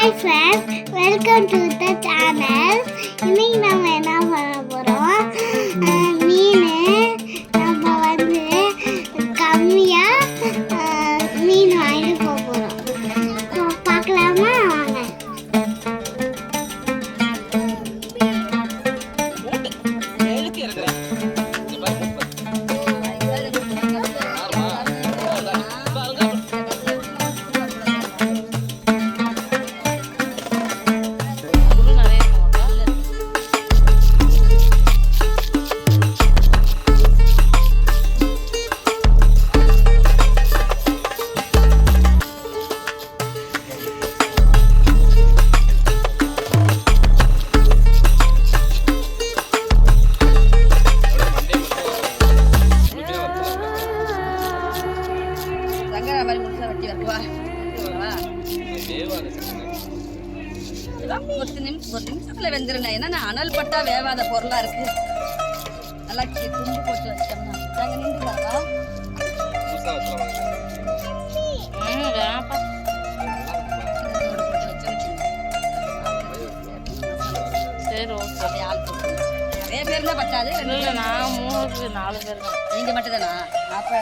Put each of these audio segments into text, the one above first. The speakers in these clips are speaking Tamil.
Hi friends welcome to the channel இன்னைக்கு நம்ம என்ன பண்ண போகிறோம் வெட்டி வரவா ஒரு நிமிஷம் ஒரு நிமிஷத்துல வெந்துருங்க. ஏன்னா அனல் பட்டா வேவாத பொருளா இருக்கு. நல்லா துண்டு போட்டு வச்சோம்னா நாங்க நின்று வரவா தோடு போட்டு வச்சு சரி ஓகே. அப்படியே ஆள் போட்டு. நிறைய பேர் தான் பத்தாது இல்லை நான் மூணு நாலு பேர் தான். நீங்க மட்டும் தானா அப்ப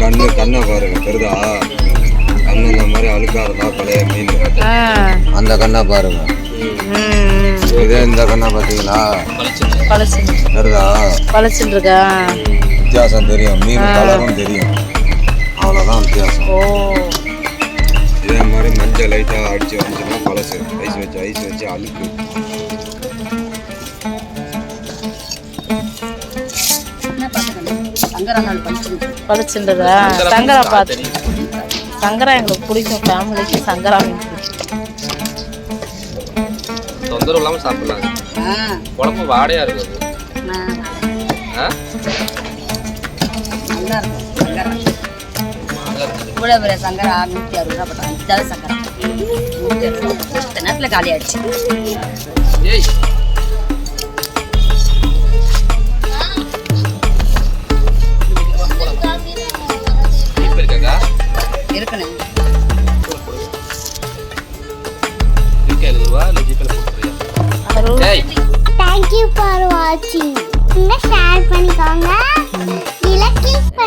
கண்ணு கண்ணை பாருங்க தெரியுதா கண்ணு இந்த மாதிரி அழுக்கா இருந்தா பழைய மீன். அந்த கண்ணை பாருங்க. இதே இந்த கண்ணை பார்த்தீங்களா? பழசு தெரியுதா பழசுன்னு இருக்கா வித்தியாசம் தெரியும். மீன் கலரும் தெரியும். அவ்வளோதான் வித்தியாசம். இதே மாதிரி மஞ்சள் லைட்டாக அடிச்சு வந்துச்சுன்னா பழசு. ஐஸ் வச்சு ஐஸ் வச்சு அழுக்கு. சங்கரா. பழசுன்றதா சங்கரா பார்த்து சங்கரா எங்களுக்கு பிடிக்கும். ஃபேமிலிக்கு சங்கரா மீன் பிடிக்கும். தொந்தரவு இல்லாம சாப்பிடலாம். குழம்பு வாடையா? நல்லா இருக்கும். சங்கரா. இவ்வளவு பெரிய சங்கரா நூத்தி அறுபது ரூபா போட்டாங்க. இதாவது சங்கரா. நூத்தி அறுபது ரூபா கொஞ்ச நேரத்துல காலி ஆயிடுச்சு? இருக்கணும். தேங்க்யூ ஃபார் வாட்சிங் ஷேர் பண்ணிக்கோங்க.